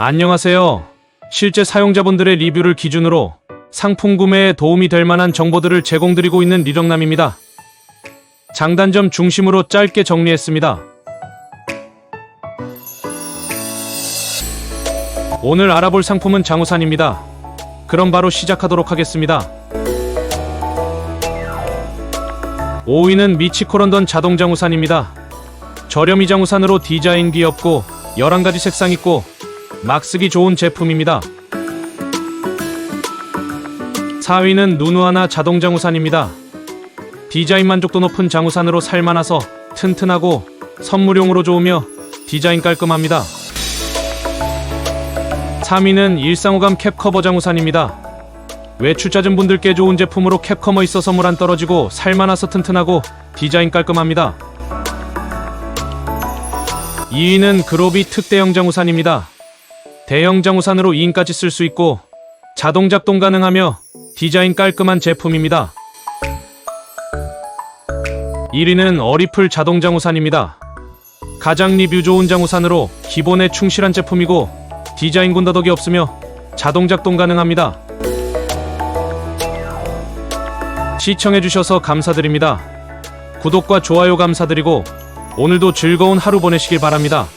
안녕하세요. 실제 사용자분들의 리뷰를 기준으로 상품 구매에 도움이 될 만한 정보들을 제공드리고 있는 리정남입니다. 장단점 중심으로 짧게 정리했습니다. 오늘 알아볼 상품은 장우산입니다. 그럼 바로 시작하도록 하겠습니다. 5위는 미치코런던 자동 장우산입니다. 저렴이 장우산으로 디자인 귀엽고 11가지 색상 있고 막 쓰기 좋은 제품입니다. 4위는 누누하나 자동 장우산입니다. 디자인 만족도 높은 장우산으로 살만해서 튼튼하고 선물용으로 좋으며 디자인 깔끔합니다. 3위는 일상호감 캡커버 장우산입니다. 외출 잦은 분들께 좋은 제품으로 캡커머 있어서 물안 떨어지고 살만해서 튼튼하고 디자인 깔끔합니다. 2위는 그로비 특대형 장우산입니다. 대형 장우산으로 2인까지 쓸 수 있고 자동 작동 가능하며 디자인 깔끔한 제품입니다. 1위는 어리풀 자동 장우산입니다. 가장 리뷰 좋은 장우산으로 기본에 충실한 제품이고 디자인 군더더기 없으며 자동 작동 가능합니다. 시청해주셔서 감사드립니다. 구독과 좋아요 감사드리고 오늘도 즐거운 하루 보내시길 바랍니다.